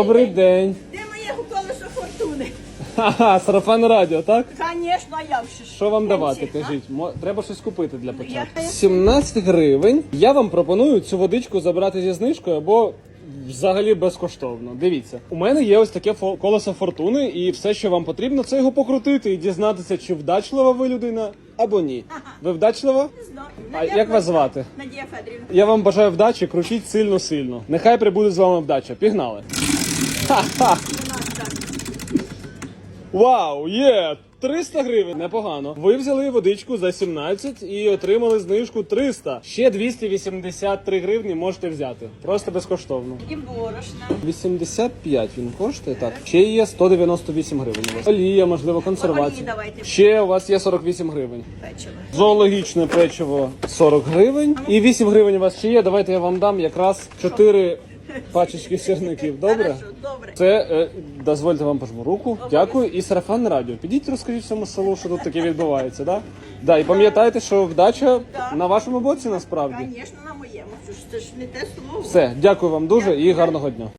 Добрий день. Де моє колесо фортуни? Ха-ха, сарафан радіо, так? Звісно, я вже. Що вам давати? Кажіть, Мо- треба щось купити для початку. 17 гривень. Я вам пропоную цю водичку забрати зі знижкою або взагалі безкоштовно. Дивіться, у мене є ось таке фо- колесо фортуни, і все, що вам потрібно, це його покрутити і дізнатися, чи вдачлива ви людина або ні. Ви вдачлива? А як вас звати? Надія Федорівна. Я вам бажаю вдачі, крутіть сильно-сильно. Нехай прибуде з вами вдача. Пігнали. Ха-ха! Вау, є! 300 гривень, непогано. Ви взяли водичку за 17 і отримали знижку 300. Ще 283 гривні можете взяти. Просто безкоштовно. І борошна. 85 він коштує, так. Ще є 198 гривень. у вас. Олія, можливо, Олії консервація. давайте. Ще у вас є 48 гривень. Печиво. Зоологічне печиво 40 гривень. І 8 гривень у вас ще є. Давайте я вам дам якраз 4 пачечки сірників. Добре? Хорошо, добре. Це е, дозвольте вам пожму руку. Дякую. І сарафанне радіо. Підіть, розкажіть всьому селу, що тут таке відбувається, да? Да, і пам'ятайте, що вдача на вашому боці насправді. Звісно, на моєму. Це ж- Це ж не те слово. Все, дякую вам дуже і гарного дня.